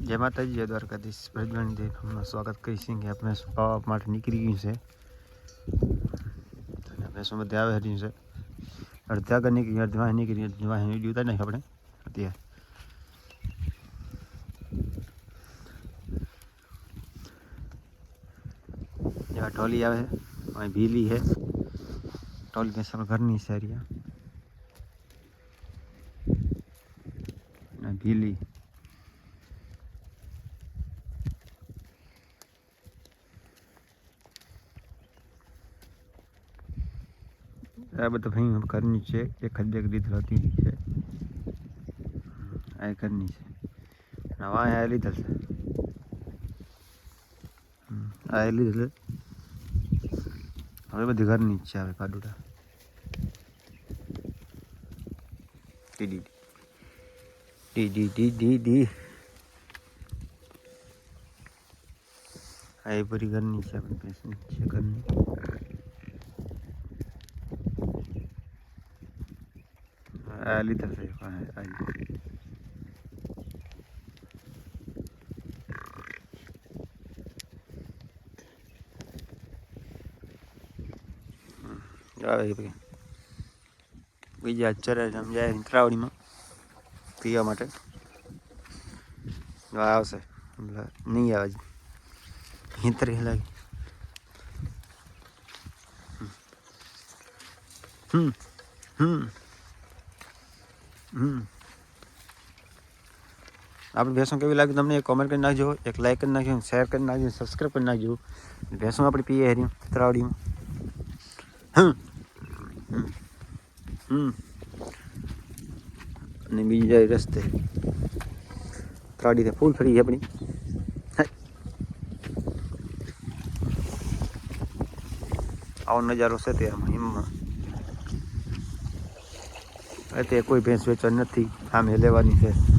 જય માતાજી જય દ્વારકાધીશ બ્રજવાણી દેવ આપનું સ્વાગત કરી છે કે આપણે પાવા માટે નીકળી ગયું છે અને ભેંસો બધે આવે હરી છે અડધા આગળ નીકળી અડધી વાહે નીકળી અડધી વાહે વિડીયો ઉતારી નાખી આપણે અત્યારે જેવા ટોલી આવે છે અહીં ભીલી છે ટોલી ભેંસ આપણા ઘરની છે હરિયા અને ભીલી આ બધા ભાઈ ઘરની છે, એક જ એક લીધેલ હતી છે. આ ઘરની છે. નવા આ લીધેલ છે. આ લીધેલ હવે બધી ઘરની છે હવે કાડુડા ડી ડી ડી ડી આ એ બધી ઘરની છે આપણે ભેંસની છે ઘરની. આ લીધા છે હા, આ આવે છે બીજા ચરે જાય ત્રાવડીમાં પીવા માટે. આવશે. નહીં આવે હિતરી લાગી. હમ. હમ. આપણી ભેંસો કેવી લાગી તમને એક કોમેન્ટ કરી નાખજો એક લાઈક કરી નાખજો શેર કરી નાખજો સબસ્ક્રાઈબ કરી નાખજો ભેંસો આપણી પીએ હરી ત્રાવડીમાં હમ હમ હમ અને બીજી જાય રસ્તે ત્રાડી ફૂલ ફરી છે આપણી હાય. આવો નજારો છે તે આમાં એમાં તે કોઈ ભેંસ વેચવાની નથી. સામે લેવાની છે.